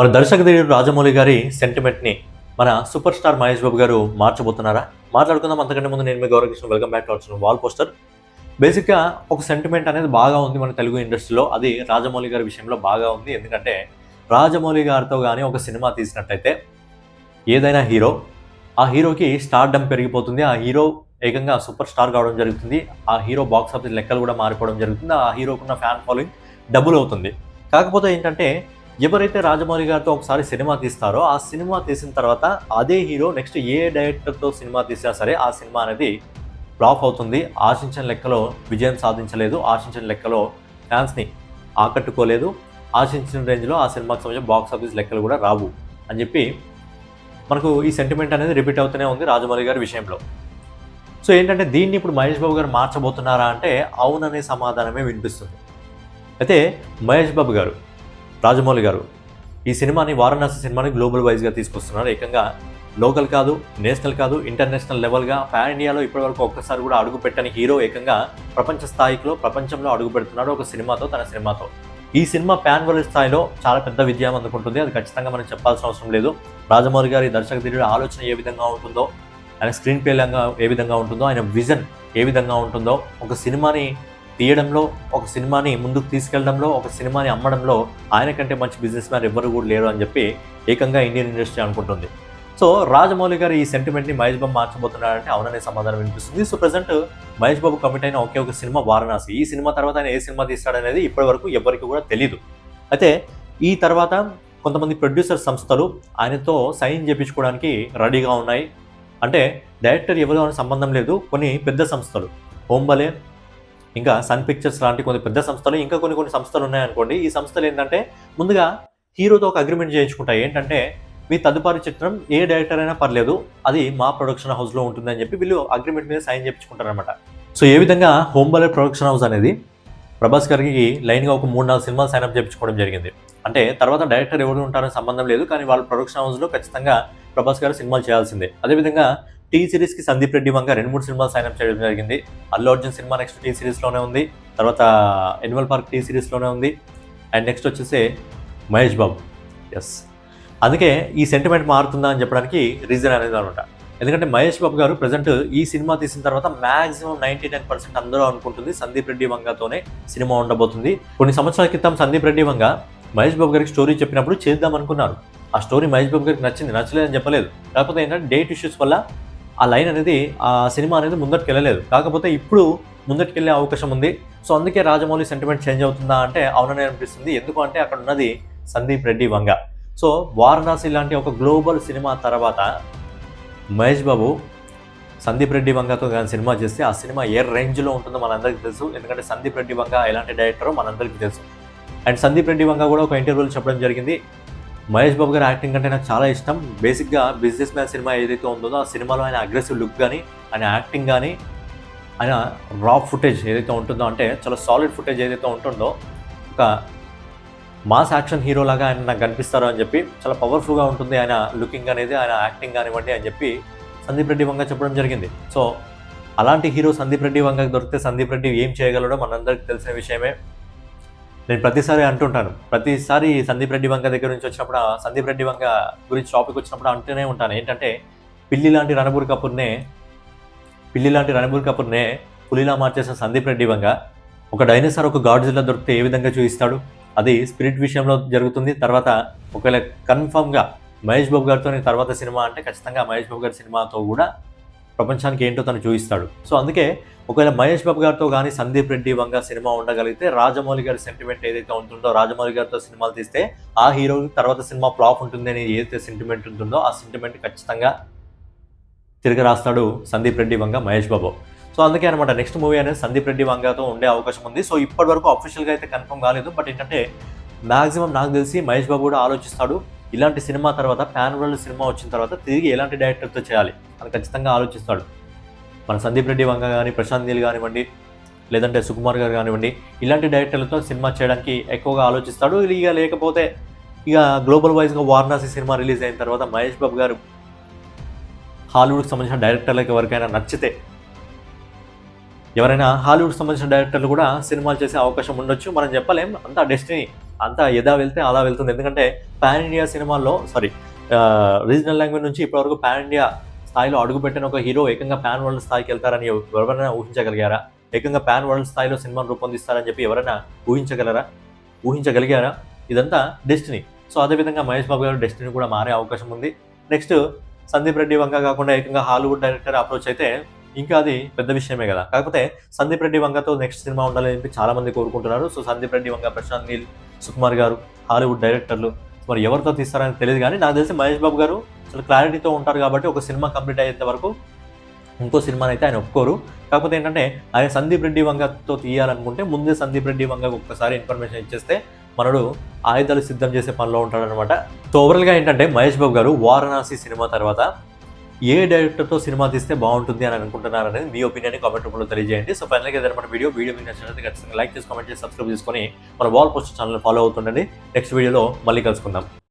మన దర్శక దేవుడు రాజమౌళి గారి సెంటిమెంట్ని మన సూపర్ స్టార్ మహేష్ బాబు గారు మార్చబోతున్నారా? మాట్లాడుకుందాం. అంతకంటే ముందు నేను మీ Gauravkrishna welcome back to wall poster బేసిక్గా ఒక సెంటిమెంట్ అనేది బాగా ఉంది మన తెలుగు ఇండస్ట్రీలో అది రాజమౌళి గారి విషయంలో బాగా ఉంది. ఎందుకంటే రాజమౌళి గారితో కానీ ఒక సినిమా తీసినట్టయితే ఏదైనా హీరో ఆ హీరోకి స్టార్డమ్ పెరిగిపోతుంది. ఆ హీరో ఏకంగా సూపర్ స్టార్ కావడం జరుగుతుంది. ఆ హీరో బాక్స్ ఆఫీస్ లెక్కలు కూడా మారిపోవడం జరుగుతుంది. ఆ హీరోకున్న ఫ్యాన్ ఫాలోయింగ్ డబుల్ అవుతుంది. కాకపోతే ఏంటంటే ఎవరైతే రాజమౌళి గారితో ఒకసారి సినిమా తీస్తారో ఆ సినిమా తీసిన తర్వాత అదే హీరో నెక్స్ట్ ఏ డైరెక్టర్తో సినిమా తీసినా సరే ఆ సినిమా అనేది ఫ్లాప్ అవుతుంది. ఆశించిన లెక్కలో విజయం సాధించలేదు. ఆశించిన లెక్కలో ఫ్యాన్స్ని ఆకట్టుకోలేదు. ఆశించిన రేంజ్లో ఆ సినిమాకి సంబంధించిన బాక్స్ ఆఫీస్ లెక్కలు కూడా రావు అని చెప్పి మనకు ఈ సెంటిమెంట్ అనేది రిపీట్ అవుతూనే ఉంది రాజమౌళి గారి విషయంలో. సో ఏంటంటే దీన్ని ఇప్పుడు మహేష్ బాబు గారు మార్చబోతున్నారా అంటే అవుననే సమాధానమే వినిపిస్తుంది. అయితే మహేష్ బాబు గారు రాజమౌళి గారు. ఈ సినిమాని వారణాసి సినిమాని గ్లోబల్ వైజ్గా తీసుకొస్తున్నారు. ఏకంగా లోకల్ కాదు నేషనల్ కాదు ఇంటర్నేషనల్ లెవెల్గా పాన్ ఇండియాలో ఇప్పటివరకు ఒక్కసారి కూడా అడుగు పెట్టని హీరో ఏకంగా ప్రపంచ స్థాయిలో ప్రపంచంలో అడుగు పెడుతున్నాడు ఒక సినిమాతో తన సినిమాతో. ఈ సినిమా ప్యాన్ వరల్డ్ స్థాయిలో చాలా పెద్ద విజయం అందుకుంటుంది. అది ఖచ్చితంగా మనం చెప్పాల్సిన అవసరం లేదు. రాజమౌళి గారి దర్శక ధీరుడి ఆలోచన ఏ విధంగా ఉంటుందో ఆయన స్క్రీన్ ప్లేలంగా ఏ విధంగా ఉంటుందో ఆయన విజన్ ఏ విధంగా ఉంటుందో ఒక సినిమాని తీయడంలో ఒక సినిమాని ముందుకు తీసుకెళ్ళడంలో ఒక సినిమాని అమ్మడంలో ఆయన కంటే మంచి బిజినెస్ మ్యాన్ ఎవ్వరు కూడా లేరు అని చెప్పి ఏకంగా ఇండియన్ ఇండస్ట్రీ అనుకుంటుంది. సో రాజమౌళి గారు ఈ సెంటిమెంట్ని మహేష్ బాబు మార్చబోతున్నాడంటే అవుననే సమాధానం వినిపిస్తుంది. So present Mahesh Babu commit అయిన ఒకే ఒక సినిమా వారణాసి. ఈ సినిమా తర్వాత ఆయన ఏ సినిమా తీస్తాడనేది ఇప్పటి వరకు ఎవరికి కూడా తెలియదు అయితే ఈ తర్వాత కొంతమంది ప్రొడ్యూసర్ సంస్థలు ఆయనతో సైన్ చేయించుకోవడానికి రెడీగా ఉన్నాయి. అంటే డైరెక్టర్ ఎవరు అనే సంబంధం లేదు. కొన్ని పెద్ద సంస్థలు. హోంబలే ఇంకా సన్ పిక్చర్స్ లాంటి కొన్ని పెద్ద సంస్థలు ఇంకా కొన్ని కొన్ని సంస్థలు ఉన్నాయనుకోండి. ఈ సంస్థలు ఏంటంటే ముందుగా హీరోతో ఒక అగ్రిమెంట్ చేయించుకుంటాయి. ఏంటంటే మీ తదుపరి చిత్రం ఏ డైరెక్టర్ అయినా పర్లేదు అది మా ప్రొడక్షన్ హౌస్లో ఉంటుందని చెప్పి వీళ్ళు అగ్రిమెంట్ మీద సైన్ చేయించుకుంటారనమాట సో ఏ విధంగా హోంబలే ప్రొడక్షన్ హౌస్ అనేది ప్రభాస్ గారికి లైన్గా ఒక మూడు నాలుగు సినిమాలు సైన్అప్ చేయించుకోవడం జరిగింది. అంటే తర్వాత డైరెక్టర్ ఎవరు ఉంటారని సంబంధం లేదు కానీ వాళ్ళ ప్రొడక్షన్ హౌస్లో ఖచ్చితంగా ప్రభాస్ గారు సినిమాలు చేయాల్సిందే. అదేవిధంగా టీ సిరీస్కి సందీప్ రెడ్డి వంగ రెండు మూడు సినిమాలు సైన్అప్ చేయడం జరిగింది. Allu Arjun cinema next T సిరీస్లోనే ఉంది. తర్వాత ఎనిమల్ పార్క్ టీ సిరీస్లోనే ఉంది. అండ్ నెక్స్ట్ వచ్చేసి మహేష్ బాబు. ఎస్ అందుకే ఈ సెంటిమెంట్ మారుతుందా అని చెప్పడానికి రీజన్ అనేది అనమాట ఎందుకంటే మహేష్ బాబు గారు ప్రజెంట్ ఈ సినిమా తీసిన తర్వాత మాక్సిమం నైంటీ నైన్ పర్సెంట్ అందరూ అనుకుంటుంది సందీప్ రెడ్డి వంగతోనే సినిమా ఉండబోతుంది. కొన్ని సంవత్సరాల క్రితం సందీప్ రెడ్డి వంగ మహేష్ బాబు గారికి స్టోరీ చెప్పినప్పుడు చేద్దాం అనుకున్నారు. ఆ స్టోరీ మహేష్ బాబు గారికి నచ్చింది నచ్చలేదని చెప్పలేదు. కాకపోతే ఏంటంటే డేట్ ఇష్యూస్ వల్ల ఆ లైన్ అనేది ఆ సినిమా అనేది ముందటికి వెళ్ళలేదు కాకపోతే ఇప్పుడు ముందటికి వెళ్ళే అవకాశం ఉంది. సో అందుకే రాజమౌళి సెంటిమెంట్ చేంజ్ అవుతుందా అంటే అవుననే అనిపిస్తుంది. ఎందుకు అంటే అక్కడ ఉన్నది సందీప్ రెడ్డి వంగ. సో వారణాసి లాంటి ఒక గ్లోబల్ సినిమా తర్వాత మహేష్ బాబు సందీప్ రెడ్డి వంగతో కానీ సినిమా చేస్తే ఆ సినిమా ఏ రేంజ్లో ఉంటుందో మనందరికీ తెలుసు. ఎందుకంటే సందీప్ రెడ్డి వంగ ఎలాంటి డైరెక్టరో మనందరికీ తెలుసు. అండ్ సందీప్ రెడ్డి వంగ కూడా ఒక ఇంటర్వ్యూలో చెప్పడం జరిగింది. మహేష్ బాబు గారి యాక్టింగ్ అంటే నాకు చాలా ఇష్టం. బేసిక్గా బిజినెస్ మ్యాన్ సినిమా ఏదైతే ఉందో ఆ సినిమాలో ఆయన అగ్రెసివ్ లుక్ కానీ ఆయన యాక్టింగ్ కానీ ఆయన రా ఫుటేజ్ ఏదైతే ఉంటుందో అంటే చాలా సాలిడ్ ఫుటేజ్ ఏదైతే ఉంటుందో ఒక మాస్ యాక్షన్ హీరోలాగా ఆయన నాకు కనిపిస్తారు అని చెప్పి చాలా పవర్ఫుల్గా ఉంటుంది ఆయన లుకింగ్ అనేది ఆయన యాక్టింగ్ కానివ్వండి అని చెప్పి సందీప్ రెడ్డి వంగ చెప్పడం జరిగింది. సో అలాంటి హీరో సందీప్ రెడ్డి వంగకి దొరికితే సందీప్ రెడ్డి ఏం చేయగలడో మనందరికీ తెలిసిన విషయమే. నేను ప్రతిసారి అంటుంటాను. ప్రతిసారి సందీప్ రెడ్డి వంగ దగ్గర నుంచి వచ్చినప్పుడు సందీప్ రెడ్డి వంగ గురించి టాపిక్ వచ్చినప్పుడు అంటూనే ఉంటాను. ఏంటంటే పిల్లి లాంటి రణబూర్ కపూర్నే పిల్లి లాంటి రణబూర్ కపూర్నే పులిలా మార్చేసిన సందీప్ రెడ్డి వంగ ఒక డైనోసార్ ఒక గాడ్జిల్లా దొరికితే ఏ విధంగా చూపిస్తాడు అది స్పిరిట్ విషయంలో జరుగుతుంది. తర్వాత ఒకవేళ కన్ఫామ్గా మహేష్ బాబు గారితో తర్వాత సినిమా అంటే ఖచ్చితంగా మహేష్ బాబు గారి సినిమాతో కూడా ప్రపంచానికి ఏంటో తను చూపిస్తాడు సో అందుకే ఒకవేళ మహేష్ బాబు గారితో కానీ సందీప్ రెడ్డి వంగ సినిమా ఉండగలిగితే రాజమౌళి గారి సెంటిమెంట్ ఏదైతే ఉంటుందో రాజమౌళి గారితో సినిమాలు తీస్తే ఆ హీరో తర్వాత సినిమా ఫ్లాప్ ఉంటుంది అని ఏదైతే సెంటిమెంట్ ఉంటుందో ఆ సెంటిమెంట్ ఖచ్చితంగా తిరిగి రాస్తాడు సందీప్ రెడ్డి వంగ మహేష్ బాబు. సో అందుకే అనమాట నెక్స్ట్ మూవీ అనేది సందీప్ రెడ్డి వంగతో ఉండే అవకాశం ఉంది. సో ఇప్పటి వరకు అఫీషియల్గా అయితే కన్ఫర్మ్ కాలేదు. బట్ ఏంటంటే మ్యాక్సిమం నాకు తెలిసి మహేష్ బాబు కూడా ఆలోచిస్తాడు. ఇలాంటి సినిమా తర్వాత ప్యాన్ వరల్డ్ సినిమా వచ్చిన తర్వాత తిరిగి ఎలాంటి డైరెక్టర్తో చేయాలి? అని ఖచ్చితంగా ఆలోచిస్తాడు. మన సందీప్ రెడ్డి వంగ కానీ ప్రశాంత్ నీల్ కానివ్వండి లేదంటే సుకుమార్ గారు కానివ్వండి ఇలాంటి డైరెక్టర్లతో సినిమా చేయడానికి ఎక్కువగా ఆలోచిస్తాడు. ఇక లేకపోతే ఇక గ్లోబల్ వైజ్గా వారణాసి సినిమా రిలీజ్ అయిన తర్వాత మహేష్ బాబు గారు హాలీవుడ్కి సంబంధించిన డైరెక్టర్లకు ఎవరికైనా నచ్చితే ఎవరైనా హాలీవుడ్ సంబంధించిన డైరెక్టర్లు కూడా సినిమాలు చేసే అవకాశం ఉండొచ్చు. మనం చెప్పలేం. అంతా డెస్టినీ అంతా ఎదా వెళ్తే అలా వెళ్తుంది. ఎందుకంటే పాన్ ఇండియా సినిమాల్లో సారీ రీజనల్ లాంగ్వేజ్ నుంచి ఇప్పటివరకు పాన్ ఇండియా స్థాయిలో అడుగుపెట్టిన ఒక హీరో ఏకంగా పాన్ వరల్డ్ స్థాయికి వెళ్తారని ఎవరైనా ఊహించగలిగారా? ఏకంగా పాన్ వరల్డ్ స్థాయిలో సినిమాను రూపొందిస్తారని చెప్పి ఎవరైనా ఊహించగలరా? ఊహించగలిగారా? ఇదంతా డెస్టినీ సో అదేవిధంగా మహేష్ బాబు గారు డెస్టినీ కూడా మారే అవకాశం ఉంది. నెక్స్ట్ సందీప్ రెడ్డి వంక కాకుండా ఏకంగా హాలీవుడ్ డైరెక్టర్ అప్రోచ్ అయితే ఇంకా అది పెద్ద విషయమే కదా. కాకపోతే సందీప్ రెడ్డి వంగతో నెక్స్ట్ సినిమా ఉండాలని చెప్పి చాలా మంది కోరుకుంటున్నారు. సో సందీప్ రెడ్డి వంగ ప్రశాంత్ నీల్ సుకుమార్ గారు హాలీవుడ్ డైరెక్టర్లు మరి ఎవరితో తీస్తారని తెలియదు కానీ నాకు తెలిసి మహేష్ బాబు గారు చాలా క్లారిటీతో ఉంటారు కాబట్టి ఒక సినిమా కంప్లీట్ అయ్యేంత వరకు ఇంకో సినిమాని అయితే ఆయన ఒప్పుకోరు. కాకపోతే ఏంటంటే ఆయన సందీప్ రెడ్డి వంగతో తీయాలనుకుంటే ముందే సందీప్ రెడ్డి వంగ ఒక్కసారి ఇన్ఫర్మేషన్ ఇచ్చేస్తే మనడు ఆయుధాలు సిద్ధం చేసే పనిలో ఉంటాడనమాట సో ఓవరాల్గా ఏంటంటే మహేష్ బాబు గారు వారణాసి సినిమా తర్వాత ఏ డైరెక్టర్తో సినిమా తీస్తే బాగుంటుంది అని అనుకుంటున్నారు అనేది మీ ఒపీనియన్ కామెంట్ రూపంలో తెలియజేయండి. సో ఫైనల్గా ఏదైనా వీడియో వీడియో మీకు నచ్చినట్లయితే ఖచ్చితంగా లైక్ చేసి కామెంట్ చేసి సబ్స్క్రైబ్ చేసుకొని మన వాల్ పోస్ట్ ఛానల్ ఫాలో అవుతుండండి. నెక్స్ట్ వీడియోలో మళ్ళీ కలుసుకుందాం.